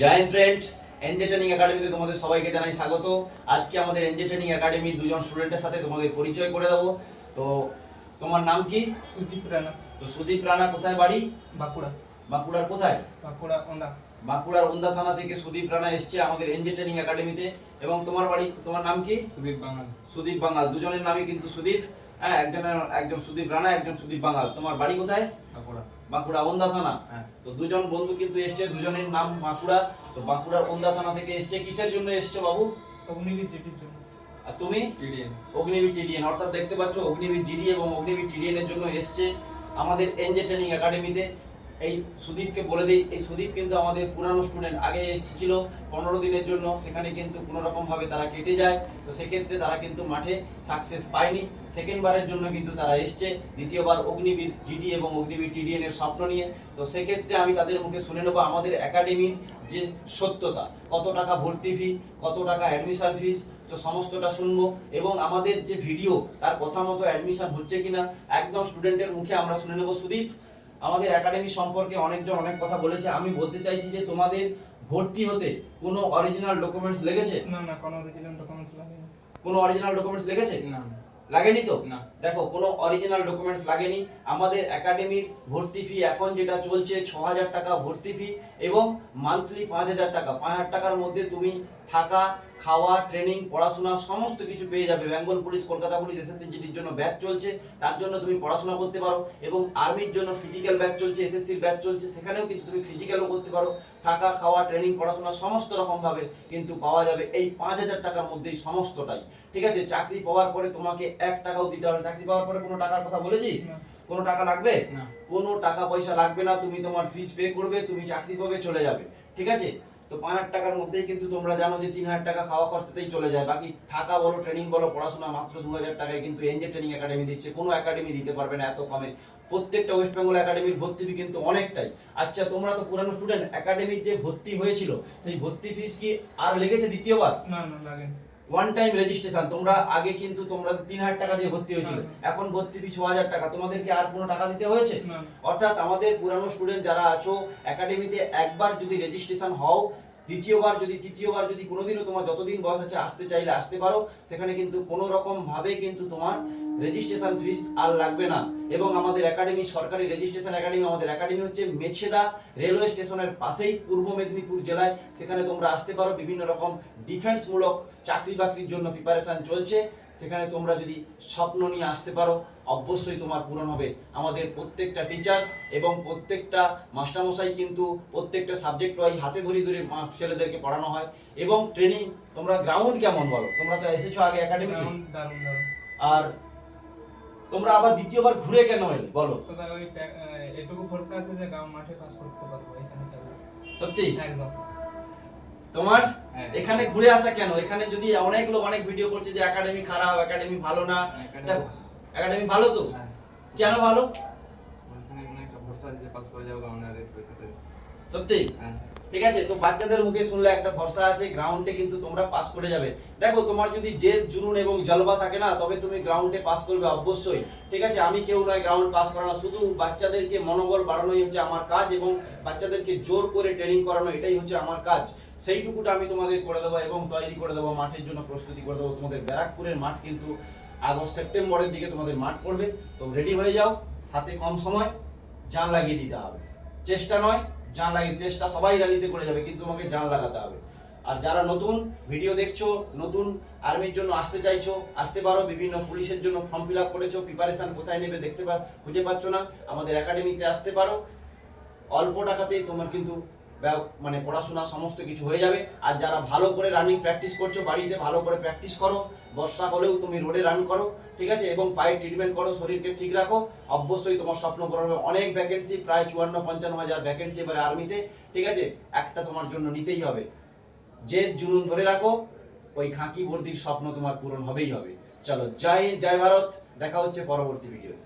জয় friend NJ training একাডেমিতে তোমাদের সবাইকে জানাই স্বাগত। আজকে আমাদের এনজে ট্রেনিং একাডেমি দুজন স্টুডেন্টের সাথে তোমাদের পরিচয় করে দেবো। তো তোমার নাম কি? সুদীপ রানা। তো সুদীপ রানা কোথায় বাড়ি? বাঁকুড়া। বাঁকুড়ার কোথায়? বাঁকুড়া ওন্দা। বাঁকুড়ার ওন্দা থানা থেকে সুদীপ রানা এসছে আমাদের এনজে ট্রেনিং একাডেমিতে এবং তোমার বাড়ি তোমার নাম কি? সুদীপ বাঙাল। সুদীপ বাঙাল। দুজনের নামই কিন্তু সুদীপ। হ্যাঁ একজনের একজন সুদীপ রানা একজন সুদীপ বাঙাল। তোমার বাড়ি কোথায়? বাঁকুড়া। বাঁকুড়া ওন্দা থানা? হ্যাঁ। তো দুজন বন্ধু কিন্তু এসছে দুজনের নাম বাঁকুড়া। তো বাঁকুড়ার ওন্দা থানা থেকে এসছে কিসের জন্য এসছো বাবু? অগ্নিবীর জেটির জন্য। আর তুমি? টিডিএন। অগ্নিবীর টিডিএন। অর্থাৎ দেখতে পাচ্ছ অগ্নিবীর জিডি এবং অগ্নিবীর টিডিএন এর জন্য এসছে আমাদের এনজে ট্রেনিং একাডেমিতে। এই সুদীপকে বলে দিই, এই সুদীপ কিন্তু আমাদের পুরানো স্টুডেন্ট আগে এসেছিল পনেরো দিনের জন্য, সেখানে কিন্তু কোনো রকমভাবে তারা কেটে যায়, তো সেক্ষেত্রে তারা কিন্তু মাঠে সাকসেস পায়নি। সেকেন্ডবারের জন্য কিন্তু তারা এসছে, দ্বিতীয়বার অগ্নিবীর জিডি এবং অগ্নিবীর টিডিএন এর স্বপ্ন নিয়ে। তো সেক্ষেত্রে আমি তাদের মুখে শুনে নেব, আমাদের একাডেমির যে সত্যতা, কত টাকা ভর্তি ফি কত টাকা অ্যাডমিশন ফিস তো সমস্তটা শুনব। এবং আমাদের যে ভিডিও তার কথা মতো অ্যাডমিশন হচ্ছে কিনা, একদম স্টুডেন্টের মুখে আমরা শুনে নেব সুদীপ। আমাদের একাডেমি সম্পর্কে অনেকজন অনেক কথা বলেছে। আমি বলতে চাইছি যে তোমাদের ভর্তি হতে কোনো অরিজিনাল ডকুমেন্টস লেগেছে? না না কোনো অরিজিনাল ডকুমেন্টস লাগেনি। কোনো অরিজিনাল ডকুমেন্টস লেগেছে? না লাগেনি তো? না। দেখো কোনো অরিজিনাল ডকুমেন্টস লাগেনি। আমাদের একাডেমির ভর্তি ফি এখন যেটা চলছে ছ হাজার টাকা ভর্তি ফি এবং মান্থলি পাঁচ হাজার টাকা। পাঁচ হাজার টাকার মধ্যে তুমি থাকা খাওয়া ট্রেনিং পড়াশোনা সমস্ত কিছু পেয়ে যাবে। Bengal police Kolkata police SSC জিডির জন্য ব্যাচ চলছে। তার জন্য তুমি পড়াশোনা করতে পারো এবং আর্মির জন্য ফিজিক্যাল ব্যাচ চলছে এসএসসির ব্যাচ চলছে। সেখানেও কিন্তু তুমি ফিজিক্যালও করতে পারো। থাকা খাওয়া ট্রেনিং পড়াশোনা সমস্ত রকমভাবে কিন্তু পাওয়া যাবে এই পাঁচ হাজার টাকার মধ্যেই সমস্তটাই। ঠিক আছে? চাকরি পাওয়ার পরে তোমাকে এক টাকাও দিতে হবে চাকরি পাওয়ার পরে কোনো টাকার কথা বলেছি? কোনো টাকা লাগবে? না। কোনো টাকা পয়সা লাগবে না। তুমি তোমার ফিজ পে করবে তুমি চাকরি পাবে চলে যাবে। ঠিক আছে? তো পাঁচ হাজার টাকার মধ্যেই কিন্তু তোমরা জানো যে তিন হাজার টাকা খাওয়া খরচাতেই চলে যায়। বাকি থাকা বলো ট্রেনিং বলো, পড়াশোনা মাত্র দু হাজার টাকায় কিন্তু এনজে ট্রেনিং একাডেমি দিচ্ছে, কোনো একাডেমি দিতে পারবে না এত কমে। প্রত্যেকটা ওয়েস্ট বেঙ্গল একাডেমির ভর্তি ফি কিন্তু অনেকটাই। আচ্ছা তোমরা তো পুরানো স্টুডেন্ট একাডেমির যে ভর্তি হয়েছিল, সেই ভর্তি ফিস কি আর লেগেছে দ্বিতীয়বার? না না, লাগেনি। ওয়ান টাইম রেজিস্ট্রেশন তোমরা আগে কিন্তু তোমরা তিন হাজার টাকা দিয়ে ভর্তি হয়েছিল। হ্যাঁ। এখন ভর্তি ফি ছ হাজার টাকা তোমাদেরকে আর কোনো টাকা দিতে হয়েছে? অর্থাৎ আমাদের পুরানো স্টুডেন্ট যারা আছো একাডেমিতে একবার যদি রেজিস্ট্রেশন হও দ্বিতীয়বার যদি তৃতীয়বার যদি কোনোদিনও তোমার যতদিন বয়স আছে আসতে চাইলে আসতে পারো। সেখানে কিন্তু কোনো রকম ভাবে কিন্তু তোমার রেজিস্ট্রেশন ফিস আর লাগবে না। এবং আমাদের একাডেমি সরকারি রেজিস্ট্রেশন একাডেমি আমাদের একাডেমি হচ্ছে মেছেদা রেলওয়ে স্টেশনের পাশেই পূর্ব মেদিনীপুর জেলায়। সেখানে তোমরা আসতে পারো বিভিন্ন রকম ডিফেন্সমূলক চাকরি বাকরির জন্য প্রিপারেশন চলছে। সেখানে তোমরা যদি স্বপ্ন নিয়ে আসতে পারো অবশ্যই তোমার পূরণ হবে আমাদের প্রত্যেকটা টিচার্স এবং প্রত্যেকটা মাস্টারমশাই কিন্তু প্রত্যেকটা সাবজেক্ট ওয়াইজ হাতে ধরে ধরে ছেলেদেরকে পড়ানো হয়। এবং ট্রেনিং তোমরা গ্রাউন্ড কেমন বলো? তোমরা তো এসেছ আগে একাডেমি আর তোমরা আবার দ্বিতীয়বার ঘুরে কেন এলে? বলো। এটুকু ভরসা আছে যে গাঁও মাঠে পাস করতে পারব এখানে সত্যি? একদম। তোমার? হ্যাঁ। এখানে ঘুরে আসা কেন? এখানে যদি অনেক লোক অনেক ভিডিও করছে যে একাডেমি খারাপ একাডেমি ভালো না। একাডেমি ভালো। তো? হ্যাঁ। কেন ভালো? ওখানে একটা ভরসা যে পাস করে যাব পরীক্ষাতে। সত্যি? হ্যাঁ। ঠিক আছে? তো বাচ্চাদের মুখে শুনলে একটা ভরসা আছে গ্রাউন্ডে কিন্তু তোমরা পাস করে যাবে। দেখো, তোমার যদি জেদ, জুনুন এবং জলবা থাকে না, তবে তুমি গ্রাউন্ডে পাস করবে অবশ্যই। ঠিক আছে? আমি কেউ নয় গ্রাউন্ড পাস করানো, শুধু বাচ্চাদেরকে মনোবল বাড়ানোই হচ্ছে আমার কাজ এবং বাচ্চাদেরকে জোর করে ট্রেনিং করানো, এটাই হচ্ছে আমার কাজ। সেইটুকুটা আমি তোমাদের করে দেবো এবং তৈরি করে দেবো, মাঠের জন্য প্রস্তুতি করে দেবো। তোমাদের ব্যারাকপুরের মাঠ কিন্তু আগস্ট, সেপ্টেম্বরের দিকে তোমাদের মাঠ পড়বে। তো রেডি হয়ে যাও, হাতে কম সময় জান লাগিয়ে দিতে হবে। চেষ্টা নয় জান লাগে চেষ্টা সবাই রানিতে করে যাবে, কিন্তু তোমাকে জান লাগাতে হবে। আর যারা নতুন ভিডিও দেখছ, নতুন আর্মির জন্য আসতে চাইছো, আসতে পারো, বিভিন্ন পুলিশের জন্য ফর্ম ফিল আপ করেছ প্রিপারেশান কোথায় নেবে দেখতে পা খুঁজে পাচ্ছ না, আমাদের একাডেমিতে আসতে পারো। অল্প টাকাতেই তোমার কিন্তু মানে পড়াশোনা সমস্ত কিছু হয়ে যাবে। আর যারা ভালো করে রানিং প্র্যাকটিস করছ বাড়িতে ভালো করে প্র্যাকটিস করো। বর্ষা হলেও তুমি রোডে রান করো ঠিক আছে? এবং পায়ে ট্রিটমেন্ট করো শরীরকে ঠিক রাখো। অবশ্যই তোমার স্বপ্ন পূরণ হবে। অনেক ভ্যাকেন্সি প্রায় চুয়ান্ন পঞ্চান্ন হাজার ভ্যাকেন্সি এবারে আর্মিতে ঠিক আছে? একটা তোমার জন্য নিতেই হবে। জেদ জুনুন ধরে রাখো ওই খাঁকি বর্দির স্বপ্ন তোমার পূরণ হবেই হবে। চলো জয় হিন্দ, জয় ভারত। দেখা হচ্ছে পরবর্তী ভিডিওতে